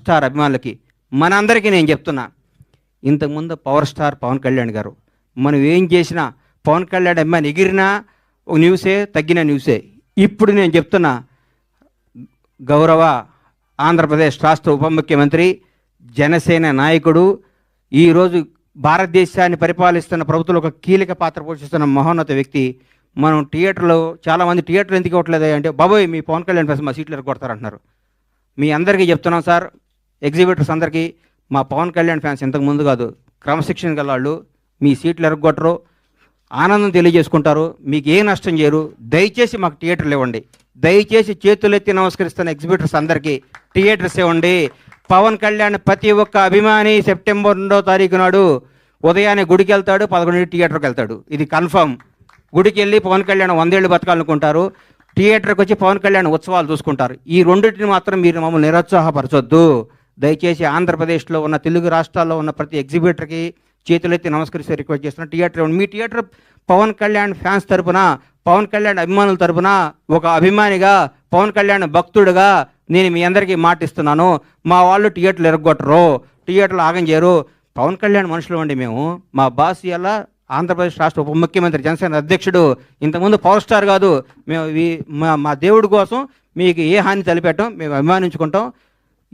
Star అభిమానులకి మనందరికీ నేను చెప్తున్నా ఇంతకుముందు పవర్ స్టార్ పవన్ కళ్యాణ్ గారు మనం ఏం చేసినా పవన్ కళ్యాణ్ అభిమాని ఎగిరినా ఒక న్యూసే తగ్గిన న్యూసే. ఇప్పుడు నేను చెప్తున్నా గౌరవ ఆంధ్రప్రదేశ్ రాష్ట్ర ఉప ముఖ్యమంత్రి జనసేన నాయకుడు ఈరోజు భారతదేశాన్ని పరిపాలిస్తున్న ప్రభుత్వం ఒక కీలక పాత్ర పోషిస్తున్న మహోన్నత వ్యక్తి. మనం థియేటర్లో చాలామంది థియేటర్లు ఎందుకు ఇవ్వట్లేదు అంటే బాబోయ్ మీ పవన్ కళ్యాణ్ ఫ్యాన్స్ మా సీట్లు కొడతారంటున్నారు మీ అందరికీ చెప్తున్నాం సార్ ఎగ్జిబిటర్స్ అందరికీ మా పవన్ కళ్యాణ్ ఫ్యాన్స్ ఇంతకు ముందు కాదు క్రమశిక్షణ గల వాళ్ళు మీ సీట్లు ఎరగొట్టరు ఆనందం తెలియజేసుకుంటారు. మీకు ఏ నష్టం చేయరు దయచేసి మాకు థియేటర్లు ఇవ్వండి. దయచేసి చేతులెత్తి నమస్కరిస్తున్న ఎగ్జిబిటర్స్ అందరికీ థియేటర్స్ ఇవ్వండి. పవన్ కళ్యాణ్ ప్రతి ఒక్క అభిమాని సెప్టెంబర్ రెండో తారీఖు నాడు ఉదయాన్నే గుడికి వెళ్తాడు పదకొండు థియేటర్కి వెళ్తాడు. ఇది కన్ఫర్మ్. గుడికి వెళ్ళి పవన్ కళ్యాణ్ వందేళ్ళు బతకాలనుకుంటారు. థియేటర్కి వచ్చి పవన్ కళ్యాణ్ ఉత్సవాలు చూసుకుంటారు. ఈ రెండింటిని మాత్రం మీరు మమ్మల్ని నిరుత్సాహపరచొద్దు. దయచేసి ఆంధ్రప్రదేశ్లో ఉన్న తెలుగు రాష్ట్రాల్లో ఉన్న ప్రతి ఎగ్జిబిటర్కి చేతులెత్తి నమస్కరిస్తే రిక్వెస్ట్ చేస్తున్నా. థియేటర్ మీ థియేటర్ పవన్ కళ్యాణ్ ఫ్యాన్స్ తరపున పవన్ కళ్యాణ్ అభిమానుల తరపున ఒక అభిమానిగా పవన్ కళ్యాణ్ భక్తుడుగా నేను మీ అందరికీ మాటిస్తున్నాను. మా వాళ్ళు థియేటర్లు ఎరగొట్టరు. థియేటర్లు ఆగం చేయరు. పవన్ కళ్యాణ్ మనుషులు అండి మేము. మా బాస్ ఎలా ఆంధ్రప్రదేశ్ రాష్ట్ర ఉప ముఖ్యమంత్రి జనసేన అధ్యక్షుడు. ఇంతకుముందు పవర్ స్టార్ కాదు. మేము మా- మా దేవుడి కోసం మీకు ఏ హాని తలపెట్టం మేము అభిమానించుకుంటాం.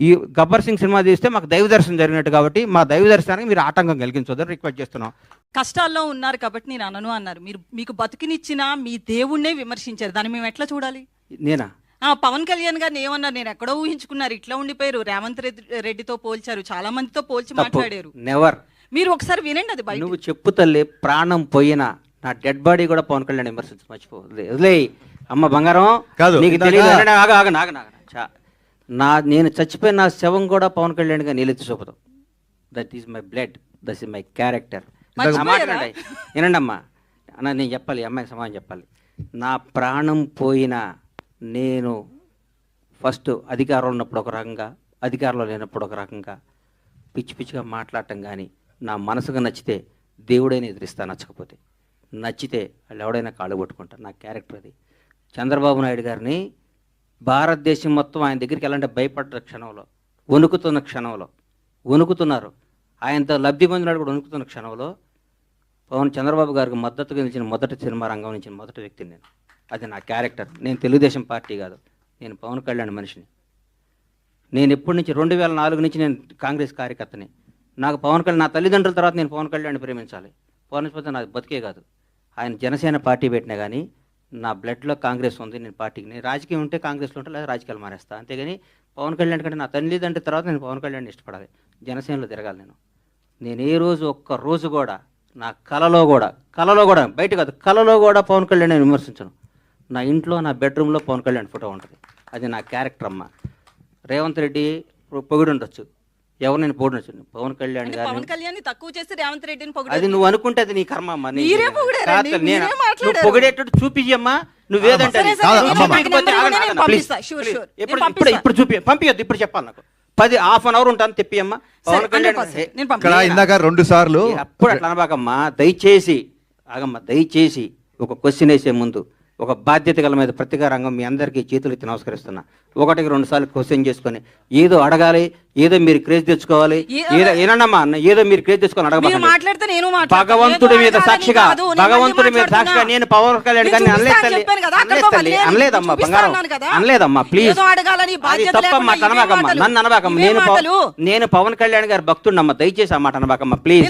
ఈ గబ్బర్ సింగ్ సినిమా తీస్తే మాకు దైవ దర్శనం జరిగినట్టు కాబట్టి మా దైవ దర్శనానికి మీరు ఆటంకం కలిగించొద్దని రిక్వెస్ట్ చేస్తున్నాం. కష్టాల్లో ఉన్నారు కాబట్టి నేను అనను అన్నారు. మీరు మీకు బతికినిచ్చిన మీ దేవుణ్ణే విమర్శించారు. దాన్ని మేము ఎట్లా చూడాలి? నేనా? ఆ పవన్ కళ్యాణ్ గారిని ఏమన్నారు? నేను ఎక్కడో ఊహించుకున్నారు. ఇట్లా ఉండిపోయారు. రేవంత్ రెడ్డి రెడ్డితో పోల్చారు. చాలా మందితో పోల్చి మాట్లాడారు. నెవర్ మీరు ఒకసారి వినండి అది బయట. నువ్వు చెప్పు తల్లి ప్రాణం పోయినా నా డెడ్ బాడీ కూడా పవన్ కళ్యాణ్ విమర్శించు మర్చిపో వదిలే అమ్మ బంగారం కాదు, నీకు తెలియదు. ఆగ ఆగ. చా- నా నేను చచ్చిపోయిన నా శవం కూడా పవన్ కళ్యాణ్గా నీలెత్తి చూపదు. That is my blood that is my character? వినండి. అమ్మా అన్న నేను చెప్పాలి అమ్మాయికి సమాధానం చెప్పాలి. నా ప్రాణం పోయినా నేను ఫస్ట్ అధికారంలో ఉన్నప్పుడు ఒక రకంగా అధికారంలో లేనప్పుడు ఒక రకంగా పిచ్చి పిచ్చిగా మాట్లాడటం కానీ నా మనసుకు నచ్చితే దేవుడైనా ఎదిరిస్తా నచ్చకపోతే. నచ్చితే వాళ్ళు ఎవడైనా కాళ్ళు పట్టుకుంటారు నా క్యారెక్టర్ అది. చంద్రబాబు నాయుడు గారిని భారతదేశం మొత్తం ఆయన దగ్గరికి వెళ్ళాలంటే భయపడ్డ క్షణంలో. వణుకుతున్న క్షణంలో. వణుకుతున్నారు. ఆయనతో లబ్ధి పొందినాడు కూడా వణుకుతున్న క్షణంలో పవన్ చంద్రబాబు గారికి మద్దతుగా నిలిచిన మొదటి సినిమా రంగం నుంచి మొదటి వ్యక్తిని నేను. అది నా క్యారెక్టర్. నేను తెలుగుదేశం పార్టీ కాదు. నేను పవన్ కళ్యాణ్ మనిషిని. నేను ఎప్పటి నుంచి రెండు వేల నాలుగు నుంచి నేను కాంగ్రెస్ కార్యకర్తని. నాకు పవన్ కళ్యాణ్ నా తల్లిదండ్రుల తర్వాత నేను పవన్ కళ్యాణ్ ప్రేమించాలి. పవన్ నాకు బతికే కాదు. ఆయన జనసేన పార్టీ పెట్టినా కానీ నా బ్లడ్లో కాంగ్రెస్ ఉంది నేను పార్టీకి నేను రాజకీయం ఉంటే కాంగ్రెస్లో ఉంటే లేదా రాజకీయాలు మానేస్తా అంతేగాని పవన్ కళ్యాణ్ కంటే నా తల్లిదండ్రుల తర్వాత నేను పవన్ కళ్యాణ్ ఇష్టపడాలి. జనసేనలో తిరగాలి నేను. నేను ఏ రోజు ఒక్క రోజు కూడా నా కలలో కూడా కలలో కూడా బయట కాదు కలలో కూడా పవన్ కళ్యాణ్ నేను విమర్శించను. నా ఇంట్లో నా బెడ్రూమ్లో పవన్ కళ్యాణ్ ఫోటో ఉంటుంది. అది నా క్యారెక్టర్ అమ్మ. రేవంత్ రెడ్డి పొగిడి ఉండొచ్చు ఎవరు నేను పొగిడొచ్చు పవన్ కళ్యాణ్ గారిని పవన్ కళ్యాణ్ తక్కువ చేసి రేవంత్ రెడ్డిని అది పొగిడారు నువ్వు అనుకుంటే అది నీ కర్మ అమ్మా నీ- మీరే పొగిడారండి, కాదు, నేను- మీరే నువ్వు మాట్లాడారు. పొగిడేటట్టు చూపించమ్మా నువ్వేదంటే సరే, అది. సరే, కాదు, నేను అమ్మమ్మ. నాకు చూపించకపోతే నెంబర్ ఆగండి, ఇవ్వండి, ఆగండి, నేను please, పంపిస్తా, sure, please. sure. ఇప్పుడు నేను ఇప్పుడు పంపిస్తా. ఇప్పుడు చూపి పంపించద్దు ఇప్పుడు చెప్పాలి నాకు పది హాఫ్ అన్ అవర్ ఉంటాను తెప్పి అమ్మా పవన్ సరే, కళ్యాణ్ 100% నేను ఇక్కడ పంపిస్తా. ఇందాక రెండు సార్లు అప్పుడు అట్లా అనబాకమ్మా దయచేసి ఆగమ్మా దయచేసి ఒక క్వశ్చన్ వేసే ముందు ఒక బాధ్యత గల మీద ప్రతిగా రంగం మీ అందరికీ చేతులు ఎత్తి నమస్కరిస్తున్నా ఒకటికి రెండు సార్లు క్వశ్చన్ చేసుకొని ఏదో అడగాలి ఏదో మీరు క్రేజ్ తెచ్చుకోవాలి ఏదో ఏనమ్మా ఏదో మీరు క్రేజ్ తెచ్చుకొని మాట్లాడతా. భగవంతుడి మీద సాక్షిగా భగవంతుడి మీద సాక్షిగా. నేను పవన్ కళ్యాణ్ గారిని అనలేదు తల్లి. అనలేదమ్మా బంగారం. అనలేదమ్మా ప్లీజ్ అది తప్పమ్మా అనబాకమ్మా నన్ను అనబాకమ్మా. నేను. నేను పవన్ కళ్యాణ్ గారు భక్తుడినమ్మా దయచేసి ఆ మాట అనబాకమ్మా ప్లీజ్